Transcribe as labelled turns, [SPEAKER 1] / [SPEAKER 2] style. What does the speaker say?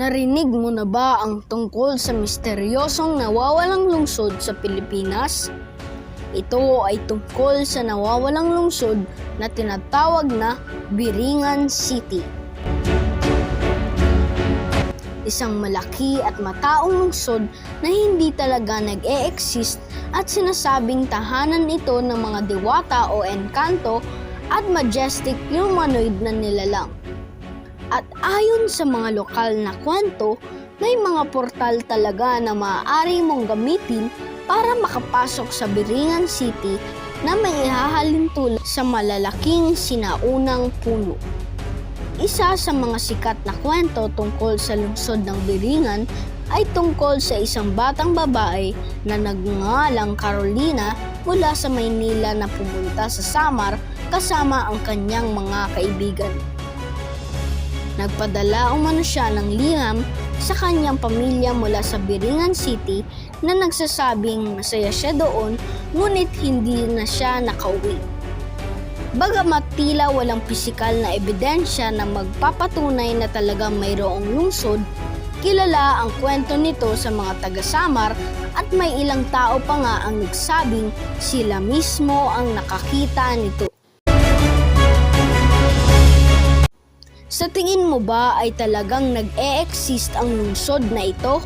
[SPEAKER 1] Narinig mo na ba ang tungkol sa misteryosong nawawalang lungsod sa Pilipinas? Ito ay tungkol sa nawawalang lungsod na tinatawag na Biringan City. Isang malaki at mataong lungsod na hindi talaga nag-e-exist at sinasabing tahanan ito ng mga diwata o engkanto at majestic humanoid na nilalang. At ayon sa mga lokal na kwento, may mga portal talaga na maaari mong gamitin para makapasok sa Biringan City na may ihahalin tulad sa malalaking sinaunang puno. Isa sa mga sikat na kwento tungkol sa lungsod ng Biringan ay tungkol sa isang batang babae na nagngalang Carolina mula sa Maynila na pumunta sa Samar kasama ang kanyang mga kaibigan. Nagpadala umano siya ng liham sa kanyang pamilya mula sa Biringan City na nagsasabing masaya siya doon ngunit hindi na siya nakauwi. Bagamat tila walang pisikal na ebidensya na magpapatunay na talagang mayroong lungsod, kilala ang kwento nito sa mga taga-Samar at may ilang tao pa nga ang nagsabing sila mismo ang nakakita nito. Sa tingin mo ba ay talagang nag-e-exist ang lungsod na ito?